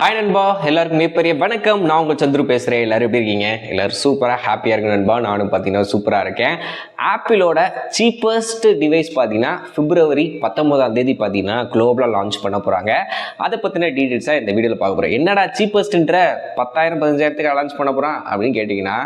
Hi நண்பா. எல்லாருக்கும் மிகப்பெரிய வணக்கம். நான் உங்கள் சந்துரு பேசுகிறேன் எல்லோரும் எப்படி இருக்கீங்க? எல்லோரும் சூப்பராக ஹாப்பியாக இருக்கு நண்பா. நானும் பார்த்தீங்கன்னா சூப்பராக இருக்கேன். ஆப்பிளோட சீப்பஸ்ட் டிவைஸ் பார்த்தீங்கன்னா பிப்ரவரி பத்தொம்போதாம் தேதி பார்த்தீங்கன்னா குளோபலாக லான்ச் பண்ண போகிறாங்க அதை பற்றின டீட்டெயில்ஸாக இந்த வீடியோவில் பார்க்க போகிறோம் என்னடா சீப்பஸ்ட்டுன்ற பத்தாயிரம் பதினஞ்சாயிரத்துக்கு லான்ச் பண்ண போகிறான் அப்படின்னு கேட்டிங்கன்னா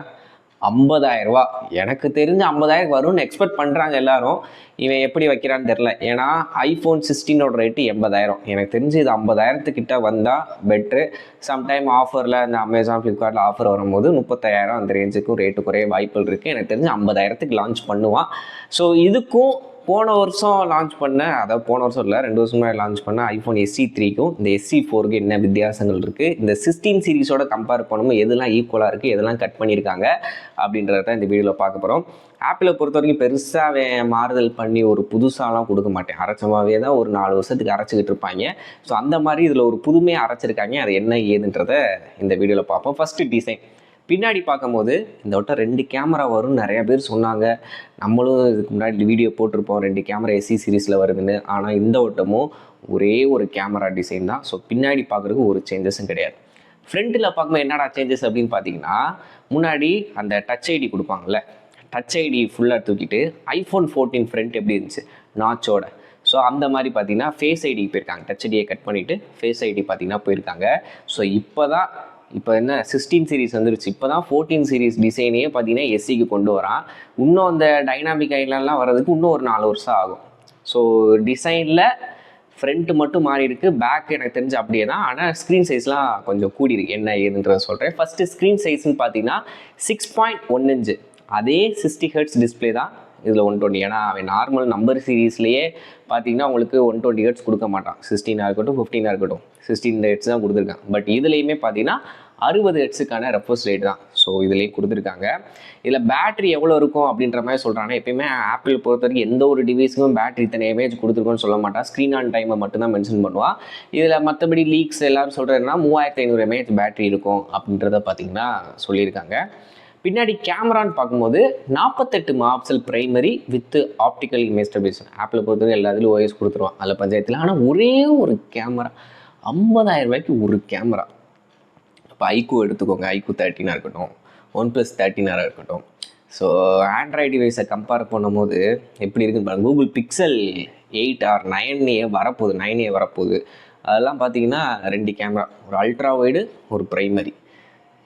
50000 ரூபா. எனக்கு தெரிஞ்சு 50000 வரும்னு எக்ஸ்பெக்ட் பண்ணுறாங்க எல்லாரும். இவன் எப்படி வைக்கிறான்னு தெரில ஏன்னா ஐஃபோன் சிக்ஸ்டீனோட ரேட்டு எண்பதாயிரம். எனக்கு தெரிஞ்சு இது ஐம்பதாயிரத்துக்கிட்ட வந்தால் பெட்ரு சம்டைம் ஆஃபரில் இந்த அமேசான் ஃப்ளிப்கார்ட்டில் ஆஃபர் வரும்போது முப்பத்தாயிரம் அந்த ரேஞ்சுக்கும் ரேட்டு குறைய வாய்ப்புகள் இருக்குது எனக்கு தெரிஞ்சு ஐம்பதாயிரத்துக்கு லான்ச் பண்ணுவான். ஸோ இதுக்கும் போன வருஷம் லான்ச் பண்ண அதாவது போன வருஷம் இல்லை ரெண்டு வருஷம் முன்னாடி லான்ச் பண்ண ஐஃபோன் எஸ்சி த்ரீக்கும் இந்த எஸ்சி ஃபோருக்கு என்ன வித்தியாசங்கள் இருக்குது இந்த சிக்ஸ்டீன் சீரிஸோட கம்பேர் பண்ணும்போது எதெல்லாம் ஈக்குவலாக இருக்குது எதெல்லாம் கட் பண்ணியிருக்காங்க அப்படின்றத இந்த வீடியோவில் பார்க்க போகிறோம் ஆப்பிளை பொறுத்த வரைக்கும் பெருசாக மாறுதல் பண்ணி ஒரு புதுசாலாம் கொடுக்க மாட்டேன். அரைச்சமாகவே தான் ஒரு நாலு வருஷத்துக்கு அரைச்சிக்கிட்டு இருப்பாங்க. ஸோ அந்த மாதிரி இதில் ஒரு புதுமையாக அரைச்சிருக்காங்க. அது என்ன ஏதுன்றதை இந்த வீடியோவில் பார்ப்போம். ஃபஸ்ட்டு டிசைன் பின்னாடி பார்க்கும்போது இந்த வட்டம் ரெண்டு கேமரா வரும்னு நிறைய பேர் சொன்னாங்க. நம்மளும் இதுக்கு முன்னாடி வீடியோ போட்டிருப்போம். ரெண்டு கேமரா எஸ்சி சீரீஸில் வருதுன்னு. ஆனால் இந்த வட்டமும் ஒரே ஒரு கேமரா டிசைன் தான். ஸோ பின்னாடி பார்க்குறதுக்கு ஒரு சேஞ்சஸும் கிடையாது. ஃப்ரண்ட்டில் பார்க்கும்போது என்னடா சேஞ்சஸ் அப்படின்னு பார்த்தீங்கன்னா முன்னாடி அந்த டச் ஐடி கொடுப்பாங்கல்ல. டச் ஐடி ஃபுல்லாக தூக்கிட்டு ஐஃபோன் ஃபோர்டீன் ஃப்ரண்ட் எப்படி இருந்துச்சு? நாச்சோட ஸோ அந்த மாதிரி பார்த்தீங்கன்னா ஃபேஸ் ஐடிக்கு போயிருக்காங்க. டச் ஐடியை கட் பண்ணிவிட்டு ஃபேஸ் ஐடி பார்த்தீங்கன்னா போயிருக்காங்க. ஸோ இப்போ தான் இப்போ என்ன சிக்ஸ்டீன் சீரிஸ் வந்துருச்சு. இப்போ தான் ஃபோர்டீன் சீரிஸ் டிசைனே பார்த்தீங்கன்னா எஸ்சிக்கு கொண்டு வரான். இன்னும் அந்த டைனாமிக் ஐட்லலாம் வர்றதுக்கு இன்னும் ஒரு நாலு வருஷம் ஆகும். ஸோ டிசைனில் ஃப்ரண்ட் மட்டும் மாறி இருக்கு. பேக் எனக்கு தெரிஞ்சு அப்படியே தான். ஆனால் ஸ்க்ரீன் சைஸ்லாம் கொஞ்சம் கூடி இருக்கு. என்ன ஏதுன்றத சொல்கிறேன் ஃபஸ்ட்டு ஸ்க்ரீன் சைஸ்னு பார்த்தீங்கன்னா சிக்ஸ் பாயிண்ட் ஒன் இன்ச்சு அதே சிக்ஸ்டி ஹெர்ட்ஸ் டிஸ்பிளே தான் இதில் ஒன் டுவெண்ட்டி ஏன்னா அவன் நார்மல் நம்பர் சீரீஸ்லேயே பார்த்தீங்கன்னா உங்களுக்கு ஒன் டுவெண்ட்டி ஹெர்ட்ஸ் கொடுக்க மாட்டான். சிக்ஸ்டீனாக இருக்கட்டும் ஃபிஃப்டீனாக இருக்கட்டும். சிக்ஸ்டீன் ஹெட்ஸ் தான் கொடுத்துருக்கான். பட் இதுலேயுமே பார்த்தீங்கன்னா அறுபது ஹெட்ஸுக்கான ரெஃபர்ஸ் ரேட் தான். ஸோ இதுலேயும் கொடுத்துருக்காங்க. இதில் பேட்டரி எவ்வளோ இருக்கும் அப்படின்ற மாதிரி சொல்கிறாங்க எப்பயுமே ஆப்பிள் பொறுத்த வரைக்கும் எந்த ஒரு டிவைஸுக்கும் பேட்டரி இத்தனை எமேஜ் கொடுத்துருக்கோன்னு சொல்ல மாட்டா. ஸ்க்ரீன் ஆன் டைமை மட்டும்தான் மென்ஷன் பண்ணுவான் இதில் மற்றபடி லீக்ஸ் எல்லாரும் சொல்கிறதுனா மூவாயிரத்தி ஐநூறு எம்ஏஹெச் பேட்டரி இருக்கும் அப்படின்றத பார்த்தீங்கன்னா சொல்லியிருக்காங்க. பின்னாடி கேமரான்னு பார்க்கும்போது நாற்பத்தெட்டு மாப்சல் primary with optical image stabilization ஆப்பில் பொறுத்தவரை எல்லா ஓஎஸ் கொடுத்துருவான் அதில் பஞ்சாயத்தில். ஆனால் ஒரே ஒரு கேமரா ஐம்பதாயிரம் ரூபாய்க்கு ஒரு கேமரா. இப்போ ஐக்கூ எடுத்துக்கோங்க. ஐக்கூ தேர்ட்டினாக இருக்கட்டும். ஒன் ப்ளஸ் தேர்ட்டினாக இருக்கட்டும். ஸோ ஆண்ட்ராய்டு டிவைஸை கம்பேர் பண்ணும்போது எப்படி இருக்குன்னு பாருங்கள் Google Pixel eight or nine A வரப்போகுது. நைன் ஏ வரப்போகுது. அதெல்லாம் பார்த்தீங்கன்னா ரெண்டு கேமரா. ஒரு அல்ட்ரா வைடு ஒரு ப்ரைமரி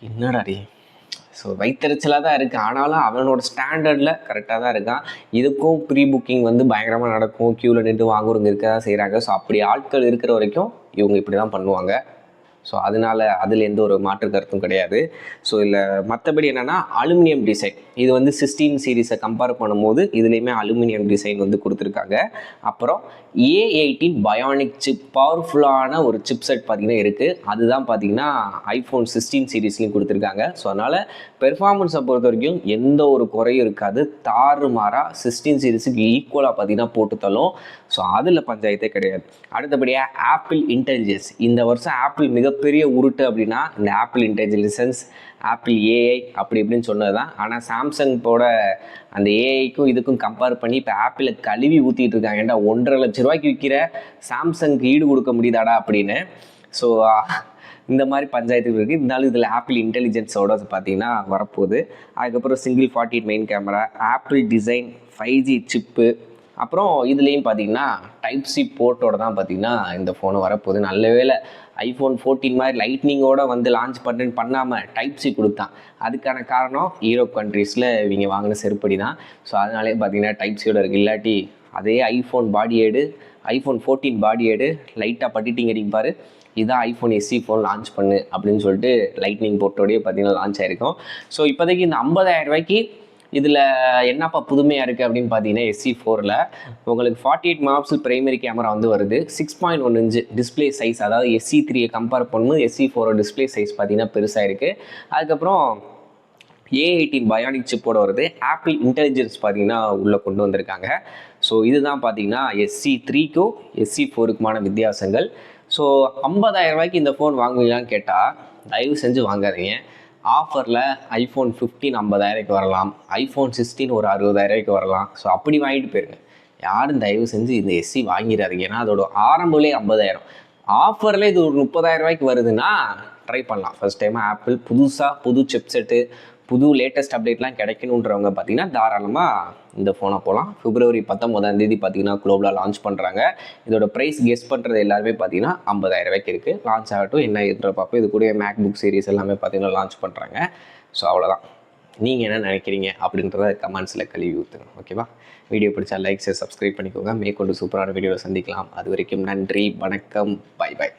என்னடா டே ஸோ வைத்தறிச்சலாக தான் இருக்குது ஆனாலும் அவனோட ஸ்டாண்டர்டில் கரெக்டாக தான் இருக்கான். இதுக்கும் ப்ரீ புக்கிங் வந்து பயங்கரமாக நடக்கும். க்யூவில் நின்று வாங்குறவங்க இருக்க தான் செய்கிறாங்க ஸோ அப்படி ஆட்கள் இருக்கிற வரைக்கும் இவங்க இப்படி தான் பண்ணுவாங்க. ஸோ அதனால் அதில் எந்த ஒரு மாற்று கருத்தும் கிடையாது. ஸோ இதில் மற்றபடி என்னென்னா அலுமினியம் டிசைன். இது வந்து சிக்ஸ்டீன் சீரீஸை கம்பேர் பண்ணும்போது இதுலேயுமே அலுமினியம் டிசைன் வந்து கொடுத்துருக்காங்க. அப்புறம் ஏ எயிட்டீன் பயானிக் சிப் பவர்ஃபுல்லான ஒரு சிப் செட் பார்த்திங்கன்னா இருக்குது அதுதான் பார்த்தீங்கன்னா ஐஃபோன் சிக்ஸ்டீன் சீரீஸ்லையும் கொடுத்துருக்காங்க. ஸோ அதனால் பெர்ஃபார்மன்ஸை பொறுத்த வரைக்கும் எந்த ஒரு குறையும் இருக்காது. தாறுமாறாக சிக்ஸ்டீன் சீரீஸுக்கு ஈக்குவலாக பார்த்தீங்கன்னா போட்டு தள்ளும். ஸோ அதில் பஞ்சாயத்தே கிடையாது. அடுத்தபடியாக ஆப்பிள் இன்டெலிஜென்ஸ் இந்த வருஷம் ஆப்பிள் மிக மிகப்பெரிய உருட்டு அப்படின்னா இந்த ஆப்பிள் இன்டெலிஜென்ஸ் ஆப்பிள் ஏஐ அப்படி இப்படின்னு சொன்னது தான் ஆனால் சாம்சங்கோட அந்த ஏஐக்கும் இதுக்கும் கம்பேர் பண்ணி இப்போ ஆப்பிளை கழுவி ஊற்றிட்டு இருக்காங்க. ஏன்டா ஒன்றரை லட்ச ரூபாய்க்கு விற்கிற சாம்சங்க்கு ஈடு கொடுக்க முடியுதாடா அப்படின்னு. ஸோ இந்த மாதிரி பஞ்சாயத்துகள் இருக்குது இருந்தாலும் இதில் ஆப்பிள் இன்டெலிஜென்ஸோட பார்த்தீங்கன்னா வரப்போகுது. அதுக்கப்புறம் single forty main camera Apple design five G chip அப்புறம் இதுலேயும் பார்த்தீங்கன்னா டைப் சி போர்ட்டோட தான் பார்த்தீங்கன்னா இந்த ஃபோனு வரப்போகுது. நல்ல வேளை ஐஃபோன் ஃபோர்டீன் மாதிரி லைட்னிங்கோட வந்து லான்ச் பண்ணுறேன்னு பண்ணாமல் டைப் சி கொடுத்தான். அதுக்கான காரணம் யூரோப் கண்ட்ரீஸில் இவங்க வாங்கின செருப்படி தான். ஸோ அதனாலே பார்த்தீங்கன்னா டைப் சியோட இருக்குது இல்லாட்டி அதே ஐஃபோன் பாடி ஏடு ஐஃபோன் ஃபோர்டீன் பாடி ஏடு லைட்டாக பட்டிட்டிங் அடிப்பார் இதான் ஐஃபோன் எஸ்சி ஃபோன் லான்ச் பண்ணு அப்படின்னு சொல்லிட்டு லைட்னிங் போர்ட்டோடய பார்த்தீங்கன்னா லான்ச் ஆயிருக்கும். ஸோ இப்போதைக்கு இந்த ஐம்பதாயிரம் ரூபாய்க்கு இதில் என்னப்பா புதுமையாக இருக்குது அப்படின்னு பார்த்தீங்கன்னா எஸ்சி ஃபோரில் உங்களுக்கு ஃபார்ட்டி எயிட் மாப்ஸில் பிரைமரி கேமரா வந்து வருது. Six point one inch display size அதாவது எஸ்சி த்ரீயை கம்பேர் பண்ணும்போது எஸ்சி ஃபோரோட டிஸ்பிளே சைஸ் பார்த்தீங்கன்னா பெருசாக இருக்குது அதுக்கப்புறம் ஏ எயிட்டீன் பயானிக் சிப்போட வருது. ஆப்பிள் இன்டெலிஜென்ஸ் பார்த்தீங்கன்னா உள்ளே கொண்டு வந்திருக்காங்க. ஸோ இதுதான் பார்த்தீங்கன்னா எஸ்சி த்ரீக்கும் எஸ்சி ஃபோருக்குமான வித்தியாசங்கள். ஸோ ஐம்பதாயிரம் ரூபாய்க்கு இந்த ஃபோன் வாங்குவீங்களான்னு கேட்டால் தயவு செஞ்சு வாங்காதீங்க. ஆஃபரில் ஐஃபோன் ஃபிஃப்டீன் ஐம்பதாயிரக்கு வரலாம். ஐஃபோன் சிக்ஸ்டீன் ஒரு அறுபதாயிரக்கு வரலாம். ஸோ அப்படி வாங்கிட்டு போயிருங்க. யாரும் தயவு செஞ்சு இந்த எஸ்சி வாங்கிடாதீங்க. ஏன்னா அதோட ஆரம்பமே ஐம்பதாயிரம். ஆஃபரில் இது ஒரு முப்பதாயிரம் ரூபாய்க்கு வருதுன்னா ட்ரை பண்ணலாம். ஃபஸ்ட் டைம் ஆப்பிள் புதுசாக புது செட்டு புது லேட்டஸ்ட் அப்டேட்லாம் கிடைக்கணுன்றவங்க பார்த்தீங்கன்னா தாராளமாக இந்த ஃபோனை போகலாம் பிப்ரவரி பத்தொம்போதாம் தேதி பார்த்தீங்கன்னா குளோபலாக லான்ச் பண்ணுறாங்க இதோட ப்ரைஸ் கெஸ் பண்ணுறது எல்லாருமே பார்த்தீங்கன்னா ஐம்பதாயிரம் ரூபாய்க்கு இருக்குது லான்ச் ஆகட்டும் என்ன எதிர பார்ப்போம் இது கூட மேக் புக் சீரிஸ் எல்லாமே பார்த்தீங்கன்னா லான்ச் பண்ணுறாங்க ஸோ அவ்வளோதான் நீங்கள் என்ன நினைக்கிறீங்க அப்படின்றத கமெண்ட்ஸில் கழுவி ஊற்றுங்க ஓகேவா வீடியோ பிடிச்சா லைக் ஷேர் சப்ஸ்கிரைப் பண்ணிக்கோங்க. மேற்கொண்டு சூப்பரான வீடியோவை சந்திக்கலாம். அது வரைக்கும் நன்றி வணக்கம். By by